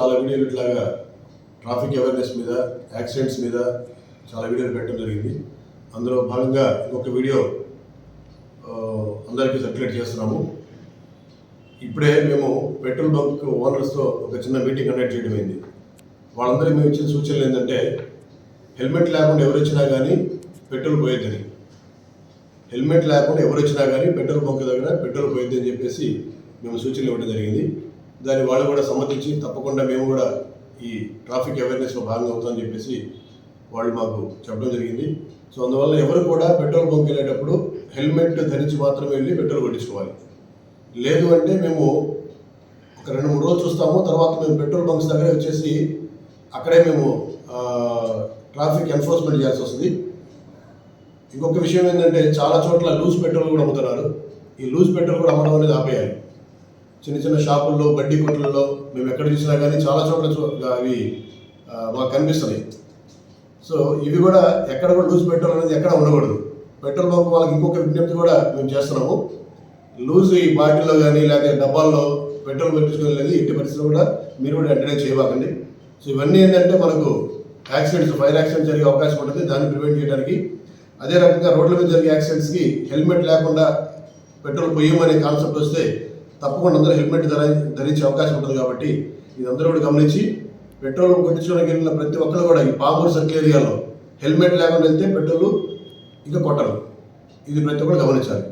చాలా వీడియోలు ఇట్లాగా ట్రాఫిక్ అవేర్నెస్ మీద యాక్సిడెంట్స్ మీద చాలా వీడియోలు పెట్టడం జరిగింది. అందులో భాగంగా ఇంకొక వీడియో అందరికీ సర్క్యులేట్ చేస్తున్నాము. ఇప్పుడే మేము పెట్రోల్ బంక్ ఓనర్స్తో ఒక చిన్న మీటింగ్ కండక్ట్ చేయడం అయింది. వాళ్ళందరికీ మేము ఇచ్చిన సూచనలు ఏంటంటే హెల్మెట్ లేకుండా ఎవరు వచ్చినా కానీ పెట్రోల్ పోయొద్దని. హెల్మెట్ లేకుండా ఎవరు వచ్చినా కానీ పెట్రోల్ బంక్ దగ్గర పెట్రోల్ పోయొద్దని అని చెప్పేసి మేము సూచనలు ఇవ్వడం జరిగింది. దాన్ని వాళ్ళు కూడా సమ్మతించి తప్పకుండా మేము కూడా ఈ ట్రాఫిక్ అవేర్నెస్లో భాగంగా అవుతామని చెప్పేసి వాళ్ళు మాకు చెప్పడం జరిగింది. సో అందువల్ల ఎవరు కూడా పెట్రోల్ బంక్ వెళ్ళేటప్పుడు హెల్మెట్ ధరించి మాత్రమే వెళ్ళి పెట్రోల్ కొట్టించుకోవాలి. లేదు అంటే మేము ఒక రెండు మూడు రోజులు చూస్తాము తర్వాత మేము పెట్రోల్ బంక్స్ దగ్గర వచ్చేసి అక్కడే మేము ట్రాఫిక్ ఎన్ఫోర్స్మెంట్ చేయాల్సి వస్తుంది. ఇంకొక విషయం ఏంటంటే చాలా చోట్ల లూజ్ పెట్రోల్ కూడా అమ్ముతున్నారు. ఈ లూజ్ పెట్రోల్ కూడా అమ్మడం అనేది ఆపేయాలి. చిన్న చిన్న షాపుల్లో బడ్డీ కొట్లలో మేము ఎక్కడ చూసినా కానీ చాలా చోట్ల అవి మాకు కనిపిస్తున్నాయి. సో ఇవి కూడా ఎక్కడ కూడా లూజ్ పెట్రోల్ అనేది ఎక్కడ ఉండకూడదు. పెట్రోల్ బంక్ వాళ్ళకి ఇంకొక విజ్ఞప్తి కూడా మేము చేస్తున్నాము. లూజ్ ఈ బాటిల్లో కానీ లేకపోతే డబ్బాల్లో పెట్రోల్ పెట్టించుకునే లేదు ఇంటి పరిస్థితులు కూడా మీరు కూడా ఎంటర్టైన్ చేయబాకండి. సో ఇవన్నీ ఏంటంటే మనకు యాక్సిడెంట్స్ ఫైర్ యాక్సిడెంట్ జరిగే అవకాశం ఉంటుంది. దాన్ని ప్రివెంట్ చేయడానికి అదే రకంగా రోడ్ల మీద జరిగే యాక్సిడెంట్స్కి హెల్మెట్ లేకుండా పెట్రోల్ పొయ్యమనే కాన్సెప్ట్ వస్తే తప్పకుండా అందరూ హెల్మెట్ ధర ధరించే అవకాశం ఉంటుంది కాబట్టి ఇది అందరూ కూడా గమనించి పెట్రోల్ కొట్టించుకోవడానికి వెళ్ళిన ప్రతి ఒక్కరు కూడా ఈ పామూరు సర్కిల్ ఏరియాలో హెల్మెట్ లేకుండా వెళ్తే పెట్రోల్ ఇంకా కొట్టరు. ఇది ప్రతి ఒక్కరు గమనించాలి.